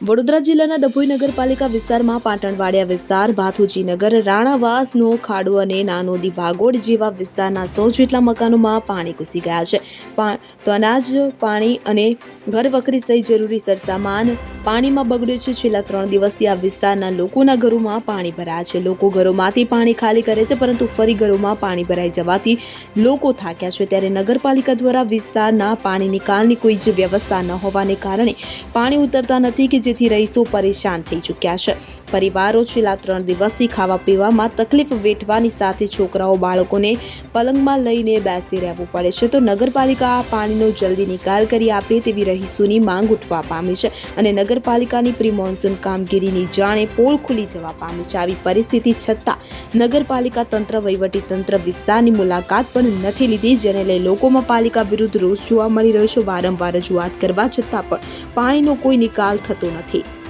વડોદરા જિલ્લાના ડભોઈ નગરપાલિકા વિસ્તારમાં પાટણવાડિયા વિસ્તાર ભાથુજીનગર રાણાવાસનો ખાડો અને નાનોદી ભાગોળ જેવા વિસ્તારના સો જેટલા મકાનોમાં પાણી ઘૂસી ગયા છે. તો અનાજ, પાણી અને ઘર વખરી સહિત જરૂરી સરસામાન પાણીમાં બગડ્યો છે. છેલ્લા ત્રણ દિવસથી આ વિસ્તારના લોકોના ઘરોમાં પાણી ભરાયા છે. લોકો ઘરોમાંથી પાણી ખાલી કરે છે, પરંતુ ફરી ઘરોમાં પાણી ભરાઈ જવાથી લોકો થાક્યા છે. ત્યારે નગરપાલિકા દ્વારા વિસ્તારના પાણી નિકાલની કોઈ જ વ્યવસ્થા ન હોવાને કારણે પાણી ઉતરતા નથી કે જેથી રહીશો પરેશાન થઈ ચૂક્યા છે. પરિવારો છેલ્લા ત્રણ દિવસથી ખાવા પીવામાં તકલીફ વેઠવાની સાથે છોકરાઓ બાળકોને પલંગમાં લઈને બેસી રહેવું પડે છે. તો નગરપાલિકા પાણીનો જલ્દી નિકાલ કરી આપે તેવી રહીશોની માંગ ઉઠવા પામી છે અને નગરપાલિકાની પ્રી મોન્સૂન કામગીરીની જાણે પોલ ખુલી જવા પામી છે. આવી પરિસ્થિતિ છતાં નગરપાલિકા તંત્ર, વહીવટી તંત્ર વિસ્તારની મુલાકાત પણ નથી લીધી, જેને લઈ લોકોમાં પાલિકા વિરુદ્ધ રોષ જોવા મળી રહ્યો છે. વારંવાર રજૂઆત કરવા છતાં પણ પાણીનો કોઈ નિકાલ થતો નથી.